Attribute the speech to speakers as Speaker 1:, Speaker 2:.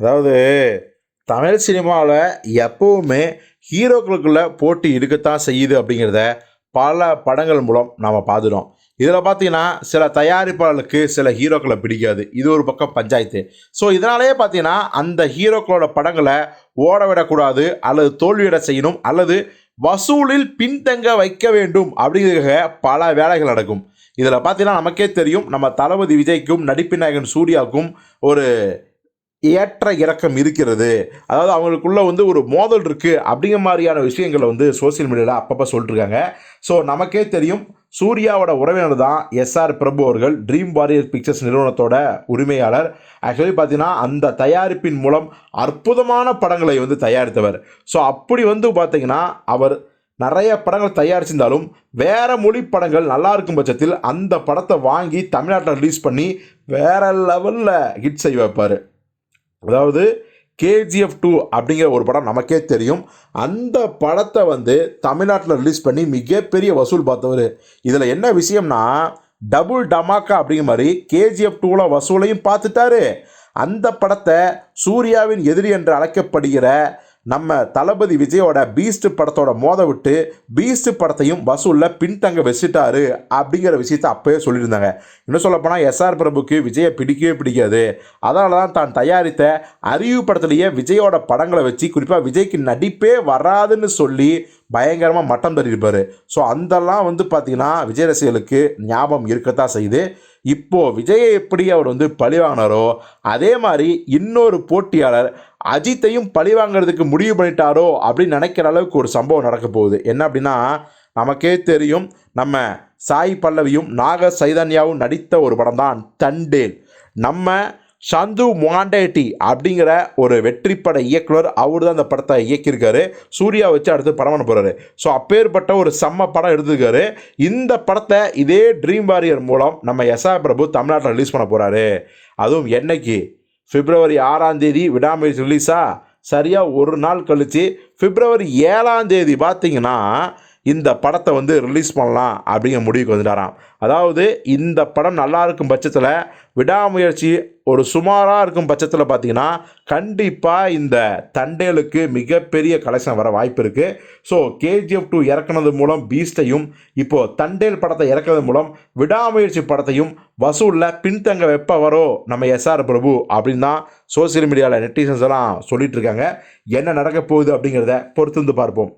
Speaker 1: அதாவது தமிழ் சினிமாவில் எப்போவுமே ஹீரோக்களுக்குள்ள போட்டி இருக்கத்தான் செய்யுது அப்படிங்கிறத பல படங்கள் மூலம் நாம் பார்த்துட்டோம். இதில் பார்த்தீங்கன்னா சில தயாரிப்பாளர்களுக்கு சில ஹீரோக்களை பிடிக்காது. இது ஒரு பக்கம் பஞ்சாயத்து. ஸோ இதனாலேயே பார்த்தீங்கன்னா அந்த ஹீரோக்களோட படங்களை ஓட விடக்கூடாது அல்லது தோல்வியிட செய்யணும் அல்லது வசூலில் பின்தங்க வைக்க வேண்டும் அப்படிங்கிற பல வேலைகள் நடக்கும். இதில் பார்த்தீங்கன்னா நமக்கே தெரியும் நம்ம தளபதி விஜய்க்கும் நடிப்பு நாயகன் சூர்யாவுக்கும் ஒரு ஏற்ற இறக்கம் இருக்கிறது. அதாவது அவங்களுக்குள்ளே வந்து ஒரு மோதல் இருக்குது அப்படிங்கிற மாதிரியான விஷயங்களை வந்து சோஷியல் மீடியாவில் அப்பப்போ சொல்லிட்டுருக்காங்க. ஸோ நமக்கே தெரியும் சூர்யாவோட உறவினர் தான் எஸ்ஆர் பிரபு அவர்கள் ட்ரீம் வாரியர் பிக்சர்ஸ் நிறுவனத்தோட உரிமையாளர். ஆக்சுவலி பார்த்தீங்கன்னா அந்த தயாரிப்பின் மூலம் அற்புதமான படங்களை வந்து தயாரித்தவர். ஸோ அப்படி வந்து பார்த்திங்கன்னா அவர் நிறைய படங்கள் தயாரிச்சிருந்தாலும் வேறு மொழி படங்கள் நல்லா இருக்கும் பட்சத்தில் அந்த படத்தை வாங்கி தமிழ்நாட்டில் ரிலீஸ் பண்ணி வேற லெவலில் ஹிட் செய்ய வைப்பார். அதாவது கேஜிஎஃப் டூ அப்படிங்கிற ஒரு படம் நமக்கே தெரியும். அந்த படத்தை வந்து தமிழ்நாட்டில் ரிலீஸ் பண்ணி மிகப்பெரிய வசூல் பார்த்தவர். இதில் என்ன விஷயம்னா டபுள் டமாக்கா அப்படிங்கிற மாதிரி கேஜிஎஃப் டூவில் வசூலையும் பார்த்துட்டாரு. அந்த படத்தை சூர்யாவின் எதிரி என்று அழைக்கப்படுகிற நம்ம தளபதி விஜயோட பீஸ்ட் படத்தோட மோத விட்டு பீஸ்ட் படத்தையும் வசூலில் பின்தங்க வச்சுட்டாரு அப்படிங்கிற விஷயத்தை அப்போயே சொல்லியிருந்தாங்க. இன்னும் சொல்லப்போனால் எஸ்ஆர் பிரபுக்கு விஜயை பிடிக்கவே பிடிக்காது. அதனால தான் தான் தயாரித்த அறிவு படத்துலேயே விஜயோட படங்களை வச்சு குறிப்பாக விஜய்க்கு நடிப்பே வராதுன்னு சொல்லி பயங்கரமாக மட்டம் தட்டியிருப்பார் ஸோ அந்தெல்லாம் வந்து பார்த்திங்கன்னா விஜய் ரசிகர்களுக்கு ஞாபகம் இருக்கத்தான் செய்யுது. இப்போது விஜயை எப்படி அவர் வந்து பழி வாங்கினாரோ அதே மாதிரி இன்னொரு போட்டியாளர் அஜித்தையும் பழி வாங்குறதுக்கு முடிவு பண்ணிட்டாரோ அப்படின்னு நினைக்கிற அளவுக்கு ஒரு சம்பவம் நடக்க போகுது. என்ன அப்படின்னா நமக்கே தெரியும் நம்ம சாய் பல்லவியும் நாக சைதன்யாவும் நடித்த ஒரு படம் தான் தண்டேல். நம்ம சந்து மாண்டேட்டி அப்படிங்கிற ஒரு வெற்றிப்பட இயக்குனர் அவர் தான் அந்த படத்தை இயக்கியிருக்காரு. சூர்யா வச்சு அடுத்து படம் பண்ண போகிறாரு ஸோ அப்பேற்பட்ட ஒரு செம்ம படம் எடுத்துருக்காரு. இந்த படத்தை இதே ட்ரீம் வாரியர் மூலம் நம்ம எஸ்ஆர் பிரபு தமிழ்நாட்டில் ரிலீஸ் பண்ண போகிறாரு அதுவும் என்னைக்கு? பிப்ரவரி ஆறாம் தேதி விடாமுயற்சி ரிலீஸா சரியாக ஒரு நாள் கழித்து பிப்ரவரி ஏழாம் தேதி பார்த்தீங்கன்னா இந்த படத்தை வந்து ரிலீஸ் பண்ணலாம் அப்படிங்கிற முடிவுக்கு வந்துட்டாராம். அதாவது இந்த படம் நல்லா இருக்கும் பட்சத்தில் விடாமுயற்சி ஒரு சுமாராக இருக்கும் பட்சத்தில் பார்த்தீங்கன்னா கண்டிப்பாக இந்த தண்டேலுக்கு மிகப்பெரிய கலெக்ஷன் வர வாய்ப்பு இருக்குது ஸோ கேஜிஎஃப் டூ இறக்குனது மூலம் பீஸ்டையும் இப்போது தண்டேல் படத்தை இறக்குனது மூலம் விடாமுயற்சி படத்தையும் வசூலில் பின்தங்க வெப்ப வரோ நம்ம எஸ்ஆர் பிரபு அப்படின்னு தான் சோசியல் மீடியாவில் நெட்டிசன்ஸ் எல்லாம் சொல்லிகிட்டு இருக்காங்க. என்ன நடக்க போகுது அப்படிங்கிறத பொறுத்து வந்து பார்ப்போம்.